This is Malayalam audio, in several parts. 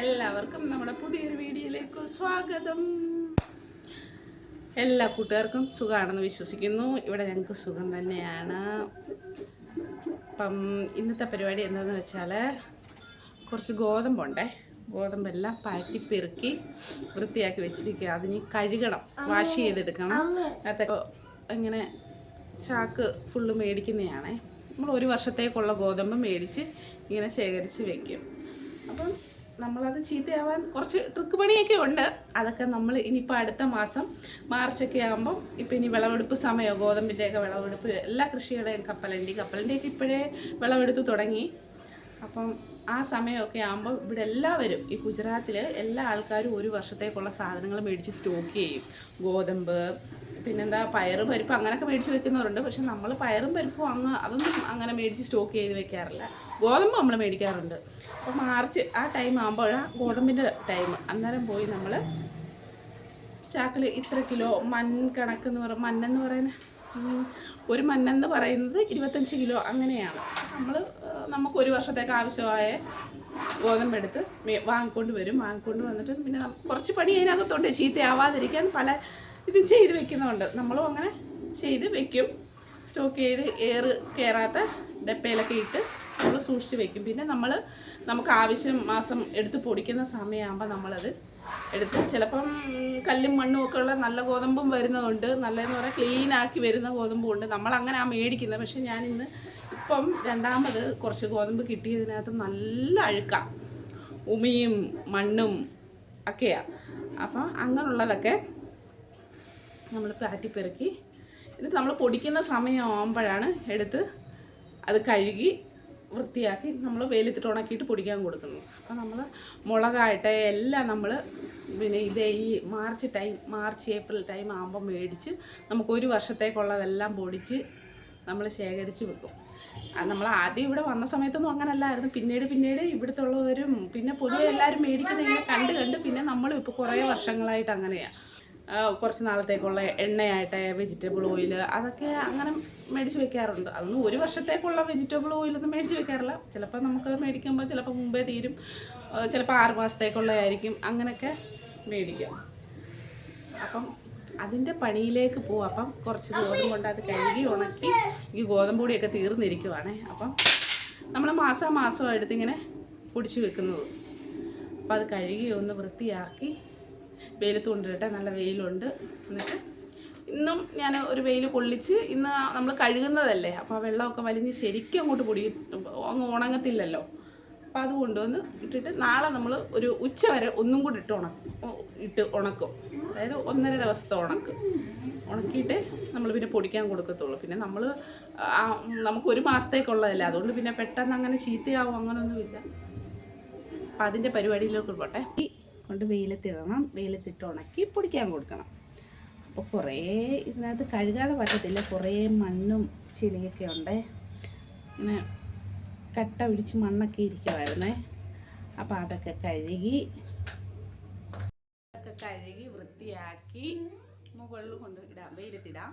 എല്ലാവർക്കും നമ്മുടെ പുതിയൊരു വീഡിയോയിലേക്ക് സ്വാഗതം. എല്ലാ കൂട്ടുകാർക്കും സുഖമാണെന്ന് വിശ്വസിക്കുന്നു. ഇവിടെ ഞങ്ങൾക്ക് സുഖം തന്നെയാണ്. അപ്പം ഇന്നത്തെ പരിപാടി എന്താണെന്ന് വെച്ചാൽ കുറച്ച് ഗോതമ്പുണ്ടേ ഗോതമ്പെല്ലാം പാറ്റി പെറുക്കി വൃത്തിയാക്കി വെച്ചിരിക്കുക. അതിന് കഴുകണം വാഷ് ചെയ്തെടുക്കണം. അതൊക്കെ ഇങ്ങനെ ചാക്ക് ഫുള്ള് മേടിക്കുന്നതാണേ. നമ്മൾ ഒരു വർഷത്തേക്കുള്ള ഗോതമ്പ് മേടിച്ച് ഇങ്ങനെ ശേഖരിച്ച് വെക്കും. അപ്പം നമ്മളത് ചീത്തയാവാൻ കുറച്ച് ട്രിക്ക് പണിയൊക്കെ ഉണ്ട്. അതൊക്കെ നമ്മൾ ഇനിയിപ്പോൾ അടുത്ത മാസം മാർച്ചൊക്കെ ആകുമ്പം ഇപ്പം ഇനി വിളവെടുപ്പ് സമയമോ ഗോതമ്പിന്റെയൊക്കെ വിളവെടുപ്പ് എല്ലാ കൃഷിയുടെയും കപ്പലണ്ടി. കപ്പലണ്ടിയൊക്കെ ഇപ്പോഴേ വിളവെടുത്ത് തുടങ്ങി. അപ്പം ആ സമയമൊക്കെ ആകുമ്പോൾ ഇവിടെ എല്ലാവരും ഈ ഗുജറാത്തിൽ എല്ലാ ആൾക്കാരും ഒരു വർഷത്തേക്കുള്ള സാധനങ്ങൾ മേടിച്ച് സ്റ്റോക്ക് ചെയ്യും. ഗോതമ്പ് പിന്നെന്താ പയറും പരിപ്പ് അങ്ങനെയൊക്കെ മേടിച്ച് വെക്കുന്നവരുണ്ട്. പക്ഷെ നമ്മൾ പയറും പരിപ്പും അങ്ങ് അതൊന്നും അങ്ങനെ മേടിച്ച് സ്റ്റോക്ക് ചെയ്ത് വെക്കാറില്ല. ഗോതമ്പ് നമ്മൾ മേടിക്കാറുണ്ട്. അപ്പോൾ മാർച്ച് ആ ടൈം ആകുമ്പോഴാണ് ഗോതമ്പിന്റെ ടൈം. അന്നേരം പോയി നമ്മൾ ചാക്കിൽ ഇത്ര കിലോ മൺ കണക്കെന്ന് പറ മണ്ണെന്ന് പറയുന്ന? ഒരു മണ്ണെന്ന് പറയുന്നത് ഇരുപത്തഞ്ച് കിലോ അങ്ങനെയാണ്. നമ്മൾ നമുക്ക് ഒരു വർഷത്തേക്ക് ആവശ്യമായ ഗോതമ്പെടുത്ത് വാങ്ങിക്കൊണ്ട് വരും. വാങ്ങിക്കൊണ്ട് വന്നിട്ട് പിന്നെ കുറച്ച് പണി അതിനകത്തുണ്ട് ചീത്തയാവാതിരിക്കാൻ പല ഇതും ചെയ്ത് വെക്കുന്നുണ്ട് നമ്മളും അങ്ങനെ ചെയ്ത് വെക്കും. സ്റ്റോക്ക് ചെയ്ത് എയർ കയറാത്ത ഡപ്പയിലൊക്കെ ഇട്ട് നമ്മൾ സൂക്ഷിച്ച് വെക്കും. പിന്നെ നമ്മൾ നമുക്ക് ആവശ്യം മാസം എടുത്ത് പൊടിക്കുന്ന സമയമാകുമ്പോൾ നമ്മളത് എടുത്ത് ചിലപ്പം കല്ലും മണ്ണും ഒക്കെ ഉള്ള നല്ല ഗോതമ്പും വരുന്നതുണ്ട്. നല്ലതെന്ന് പറയാൻ ക്ലീൻ ആക്കി വരുന്ന ഗോതമ്പും ഉണ്ട്. നമ്മൾ അങ്ങനെ ആ മേടിക്കുന്നത്. പക്ഷെ ഞാൻ ഇന്ന് ഇപ്പം രണ്ടാമത് കുറച്ച് ഗോതമ്പ് കിട്ടിയതിനകത്ത് നല്ല അഴുക്കാം. ഉമിയും മണ്ണും ഒക്കെയാണ് അപ്പം അങ്ങനെയുള്ളതൊക്കെ നമ്മൾ പാറ്റിപ്പെറുക്കി ഇത് നമ്മൾ പൊടിക്കുന്ന സമയമാകുമ്പോഴാണ് എടുത്ത് അത് കഴുകി വൃത്തിയാക്കി നമ്മൾ വെയിലത്തിട്ട് ഉണക്കിയിട്ട് പൊടിക്കാൻ കൊടുക്കുന്നു അപ്പോൾ നമ്മൾ മുളകായിട്ട് എല്ലാം നമ്മൾ പിന്നെ ഇതേ ഈ March time March April time ആകുമ്പോൾ മേടിച്ച് നമുക്ക് ഒരു വർഷത്തേക്കുള്ളതെല്ലാം പൊടിച്ച് നമ്മൾ ശേഖരിച്ച് വെക്കും. നമ്മൾ ആദ്യം ഇവിടെ വന്ന സമയത്തൊന്നും അങ്ങനല്ലായിരുന്നു. പിന്നീട് പിന്നീട് ഇവിടുത്തെ ഉള്ളവരും പിന്നെ പൊതുവെ എല്ലാവരും മേടിക്കുന്ന ഇങ്ങനെ കണ്ട് കണ്ട് പിന്നെ നമ്മളും ഇപ്പോൾ കുറേ വർഷങ്ങളായിട്ട് അങ്ങനെയാണ് കുറച്ച് നാളത്തേക്കുള്ള എണ്ണയായിട്ട് വെജിറ്റബിൾ ഓയിൽ അതൊക്കെ അങ്ങനെ മേടിച്ച് വെക്കാറുണ്ട്. അതൊന്നും ഒരു വർഷത്തേക്കുള്ള വെജിറ്റബിൾ ഓയിലൊന്നും മേടിച്ച് വെക്കാറില്ല. ചിലപ്പോൾ നമുക്ക് മേടിക്കുമ്പോൾ ചിലപ്പോൾ മുമ്പേ തീരും. ചിലപ്പോൾ ആറ് മാസത്തേക്കുള്ളതായിരിക്കും. അങ്ങനെയൊക്കെ മേടിക്കാം. അപ്പം അതിന്റെ പണിയിലേക്ക് പോകും അപ്പം കുറച്ച് ഗോതമ്പ് കൊണ്ട് അത് കഴുകി ഉണക്കി ഈ ഗോതമ്പ് പൊടിയൊക്കെ തീർന്നിരിക്കുവാണേ. അപ്പം നമ്മൾ മാസം മാസം എടുത്തിങ്ങനെ പൊടിച്ച് വെക്കുന്നത്. അപ്പം അത് കഴുകി ഒന്ന് വൃത്തിയാക്കി വെയിലത്ത് കൊണ്ടിട്ടെ നല്ല വെയിലുണ്ട്. എന്നിട്ട് ഇന്നും ഞാൻ ഒരു വെയിൽ കൊള്ളിച്ച് ഇന്ന് നമ്മൾ കഴുകുന്നതല്ലേ അപ്പോൾ ആ വെള്ളമൊക്കെ വലിഞ്ഞ് ശരിക്കും അങ്ങോട്ട് പൊടി അങ്ങ് ഉണങ്ങത്തില്ലല്ലോ. അപ്പോൾ അത് കൊണ്ടുവന്ന് ഇട്ടിട്ട് നാളെ നമ്മൾ ഒരു ഉച്ച വരെ ഒന്നും കൂടി ഇട്ട് ഉണക്കും ഇട്ട് ഉണക്കും. അതായത് ഒന്നര ദിവസത്തെ ഉണക്ക്. ഉണക്കിയിട്ട് നമ്മൾ പിന്നെ പൊടിക്കാൻ കൊടുക്കത്തുള്ളൂ. പിന്നെ നമ്മൾ നമുക്ക് ഒരു മാസത്തേക്കുള്ളതല്ലേ അതുകൊണ്ട് പിന്നെ പെട്ടെന്ന് അങ്ങനെ ചീത്തയാവും അങ്ങനെയൊന്നുമില്ല അപ്പം അതിന്റെ പരിപാടിയിലേക്ക് പോട്ടെ. കൊണ്ട് വെയിലത്തിടണം വെയിലത്തിട്ട് ഉണക്കി പൊടിക്കാൻ കൊടുക്കണം. അപ്പോൾ കുറേ ഇതിനകത്ത് കഴുകാതെ പറ്റത്തില്ല. കുറേ മണ്ണും ചെളിയൊക്കെ ഉണ്ട്. ഇങ്ങനെ കട്ട പിടിച്ച് മണ്ണൊക്കെ ഇരിക്കുമായിരുന്നേ അപ്പോൾ അതൊക്കെ കഴുകി അതൊക്കെ കഴുകി വൃത്തിയാക്കി മുകളിൽ കൊണ്ട് ഇടാം. വെയിലത്തിടാം.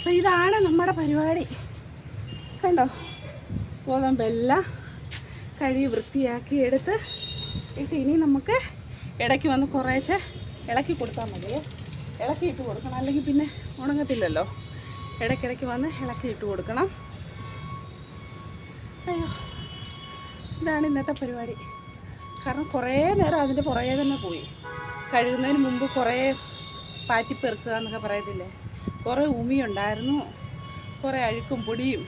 അപ്പം ഇതാണ് നമ്മുടെ പരിപാടി. കണ്ടോ? ഗോതമ്പെല്ലാം കഴുകി വൃത്തിയാക്കി എടുത്ത് ഇട്ട് ഇനി നമുക്ക് ഇടയ്ക്ക് വന്ന് കുറേശ്ശെ ഇളക്കി കൊടുത്താൽ മതി ഇളക്കി ഇട്ട് കൊടുക്കണം. അല്ലെങ്കിൽ പിന്നെ ഉണങ്ങത്തില്ലല്ലോ. ഇടയ്ക്കിടയ്ക്ക് വന്ന് ഇളക്കി ഇട്ട് കൊടുക്കണം. അയ്യോ ഇതാണ് ഇന്നത്തെ പരിപാടി. കാരണം കുറേ നേരം അതിന്റെ പുറകെ തന്നെ പോയി. കഴുകുന്നതിന് മുമ്പ് കുറേ പാറ്റി പെറുക്കുക എന്നൊക്കെ പറയത്തില്ലേ? കുറേ ഉമിയുണ്ടായിരുന്നു കുറേ അഴുക്കും പൊടിയും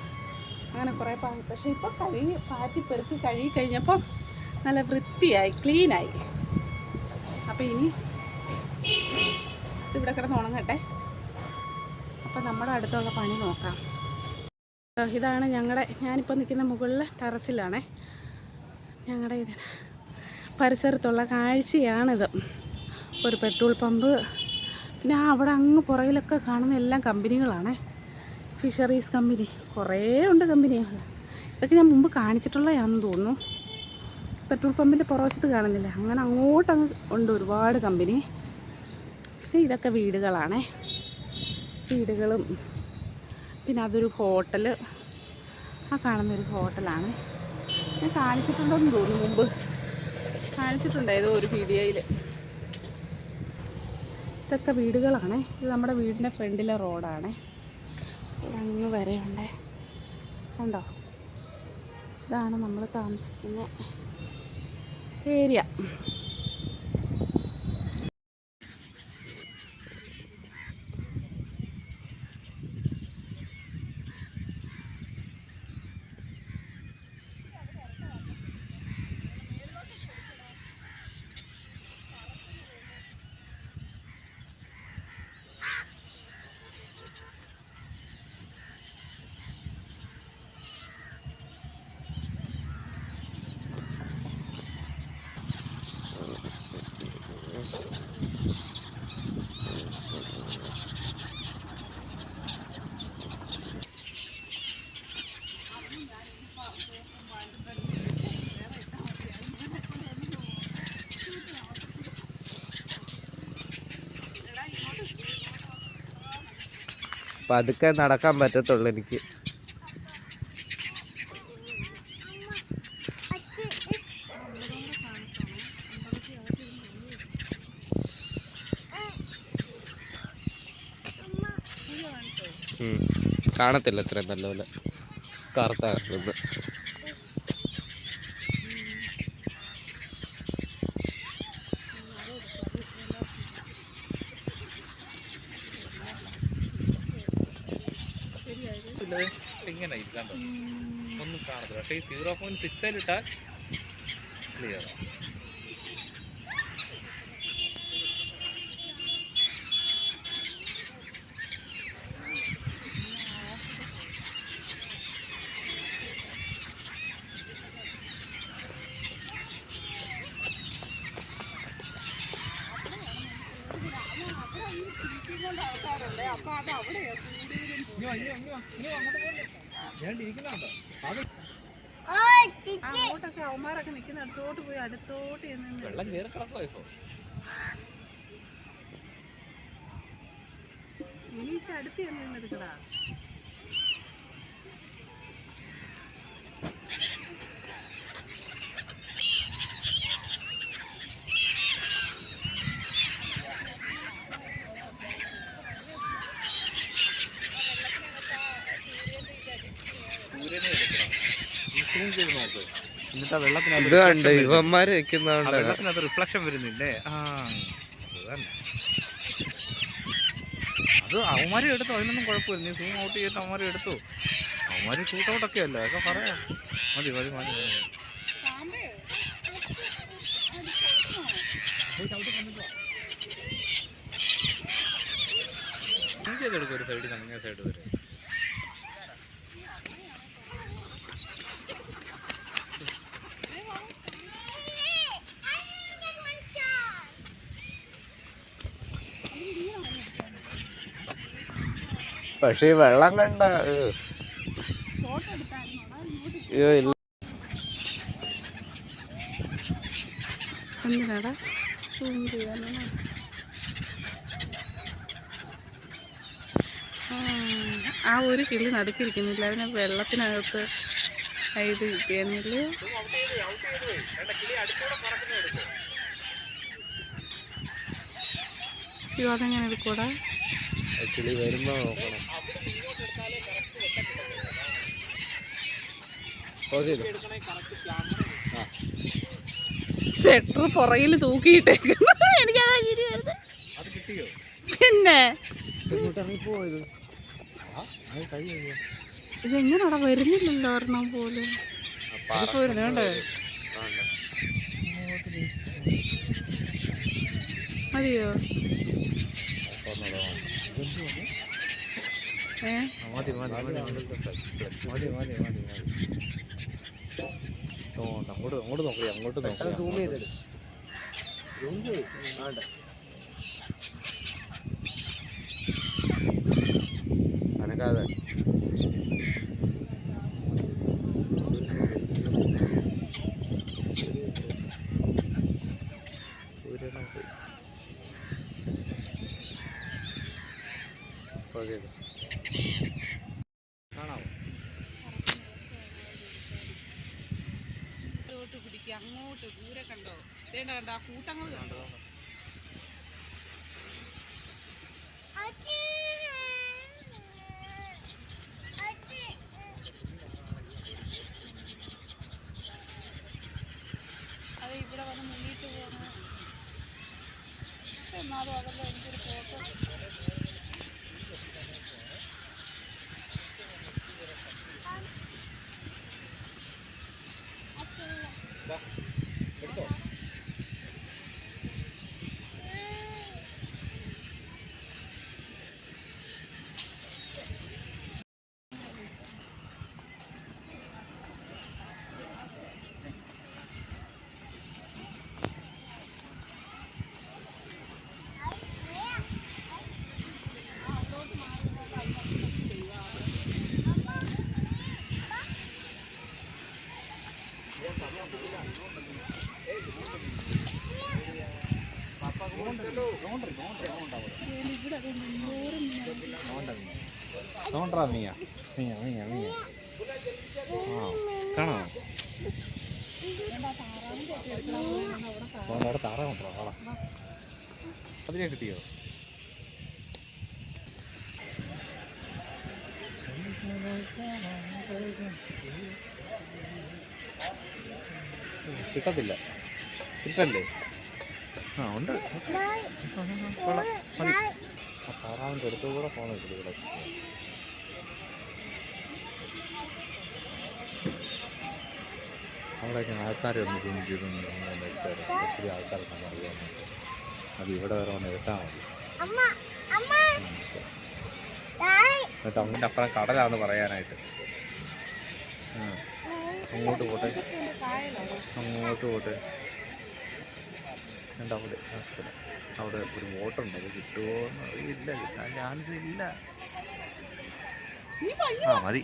അങ്ങനെ കുറേ പാ പക്ഷേ ഇപ്പോൾ കഴുകി പാറ്റി പെറുക്കി കഴുകി കഴിഞ്ഞപ്പോൾ നല്ല വൃത്തിയായി ക്ലീനായി. അപ്പോൾ ഇനി ഇവിടെ കിടന്ന് ഉണങ്ങട്ടെ. അപ്പം നമ്മുടെ അടുത്തുള്ള പണി നോക്കാം. ഇതാണ് ഞങ്ങളുടെ ഞാനിപ്പോൾ നിൽക്കുന്ന മുകളിൽ ടെറസിലാണേ. ഞങ്ങളുടെ ഇതിന് പരിസരത്തുള്ള കാഴ്ചയാണിത്. ഒരു പെട്രോൾ പമ്പ് പിന്നെ ആ അവിടെ അങ്ങ് പുറകിലൊക്കെ കാണുന്ന എല്ലാം കമ്പനികളാണേ. ഫിഷറീസ് കമ്പനി കുറേ ഉണ്ട് കമ്പനികൾ ഇതൊക്കെ ഞാൻ മുമ്പ് കാണിച്ചിട്ടുള്ളതാണെന്ന് തോന്നുന്നു. പെട്രോൾ പമ്പിന്റെ പുറവശത്ത് കാണുന്നില്ല? അങ്ങനെ അങ്ങോട്ടങ്ങ് ഉണ്ട് ഒരുപാട് കമ്പനി പിന്നെ ഇതൊക്കെ വീടുകളാണേ. വീടുകളും പിന്നെ അതൊരു ഹോട്ടൽ ആ കാണുന്നൊരു ഹോട്ടലാണ്. ഞാൻ കാണിച്ചിട്ടുണ്ടോ എന്ന് തോന്നുന്നു മുമ്പ്. കാണിച്ചിട്ടുണ്ട് ഏതോ ഒരു വീഡിയോയിൽ ഇതൊക്കെ വീടുകളാണ്. ഇത് നമ്മുടെ വീടിന്റെ ഫ്രണ്ടിലെ റോഡാണ്. അങ്ങ് വരെയുണ്ട്. കണ്ടോ? ഇതാണ് നമ്മൾ താമസിക്കുന്ന ഏരിയ. പതുക്കെ നടക്കാൻ പറ്റത്തുള്ളൂ എനിക്ക്. കാണത്തില്ല ഇത്രയും നല്ലപോലെ. കറുത്ത കാണുന്നത് ഇങ്ങനെ ഇല്ലാണ്ടോ ഒന്നും കാണത്തില്ല. പക്ഷേ ഈ സീറോ പോയിന്റ് സിക്സ് ഇട്ടാൽ ക്ലിയർ അങ്ങോട്ടൊക്കെ അവന്മാരൊക്കെ നിൽക്കുന്ന അടുത്തോട്ട് പോയി അടുത്തോട്ട് വെള്ളം കയറി കിടക്കുമോ ഇപ്പൊ. ഇനി അടുത്ത് ചെന്ന് നിന്നെടുക്കടാ സൂര്യനെ എടുക്കണം ഈ സൂം ചെയ്ത് നോക്ക് എന്നിട്ട് ആ വെള്ളത്തിനകത്ത് ഇത് കണ്ട് reflection ഇവന്മാര് ആ വെള്ളത്തിനകത്ത് റിഫ്ലക്ഷൻ വരുന്നില്ലേ? ആ. അത് തന്നെ അത് അവന്മാരും എടുത്തു അതിനൊന്നും കുഴപ്പമില്ല. നീ സൂം ഔട്ട് ചെയ്തിട്ട് അവന്മാരും എടുത്തു. അവന്മാര് ഷൂട്ട് ഔട്ട് ഒക്കെ അല്ലേ? അതൊക്കെ പറയാം. മതി മതി മതി മതി. സൂം ചെയ്തെടുക്കും ഒരു സൈഡിൽ അങ്ങനെ സൈഡ് വരെ. പക്ഷെ ഈ വെള്ളം കണ്ട. അയ്യോ ഇല്ല. എന്തിനാടാ? സൂം ചെയ്യാനാണ് ആ, ആ ഒരു കിളി നടുക്കിരിക്കുന്നില്ല. അതിന് വെള്ളത്തിനകത്ത് ഇത് കിട്ടിയെന്നില്ല അയ്യോ അതെങ്ങനെ എടുക്കൂടാ കിളി വരുമ്പോ നോക്കണം. ക്ലോസ് ചെയ്തു. സെറ്റർ പുറകിൽ തൂക്കിയിട്ടേക്കുന്നു. എനിക്കതാ ചിരി വരുന്നത്. പിന്നെ? ഇതെങ്ങനെടാ വരുന്നില്ലല്ലോ ഒരെണ്ണം പോലും? വരുന്നുണ്ട് മതിയോ? മതി മതി മതി മതി മതി അങ്ങോട്ട് അങ്ങോട്ട് നോക്കി അങ്ങോട്ട് നോക്കി സൂം ചെയ്തെടു സൂം ചെയ്യും വേണ്ട അനക്കാതെ സൂര്യനാണ് പോയി ഓക്കെ കാണാമോ അങ്ങോട്ട് പിടിക്കുക അങ്ങോട്ട് ദൂരെ കണ്ടോ? ഇതേണ്ട കണ്ടോ ആ കൂട്ടങ്ങൾ കണ്ടോ? അത് ഇവിടെ വന്ന് മുന്നിട്ട് പോകണം എന്നാലും അതല്ല എനിക്കൊരു ഫോട്ടോ ನೋಡ್ರಾ ಮೀಯ ಮೀಯ ಮೀಯ ಮೀಯ ಹಾಂ കാണോ. അവിടെ താറ കൊണ്ടോ അവിടെ അതിനെ കിട്ടിയോ? കിട്ടത്തില്ല. കിട്ടല്ലേ? ആ ഉണ്ട്. താറാവിന്റെ അടുത്തുകൂടെ പോകണം കിട്ടും അവിടെയൊക്കെ ആൾക്കാരെ ഒന്ന് സൂം ചെയ്ത് നിർത്താറ് ഒത്തിരി ആൾക്കാരൊക്കെ അറിയാമെന്നുണ്ട് അത് ഇവിടെ വരെ ഒന്ന് എടുത്താൽ മതി. എന്നിട്ട് അങ്ങോട്ട് അപ്പുറം കടലാന്ന് പറയാനായിട്ട്. അങ്ങോട്ട് പോട്ടെ. അങ്ങോട്ട് പോട്ടെ. എന്നിട്ട് അവിടെ? ആ സ്ഥലം അവിടെ ഒരു വോട്ടുണ്ട് അത് കിട്ടുമോ എന്ന് അറിയില്ല. കിട്ടാൻ ചാൻസ് ഇല്ല. ആ മതി.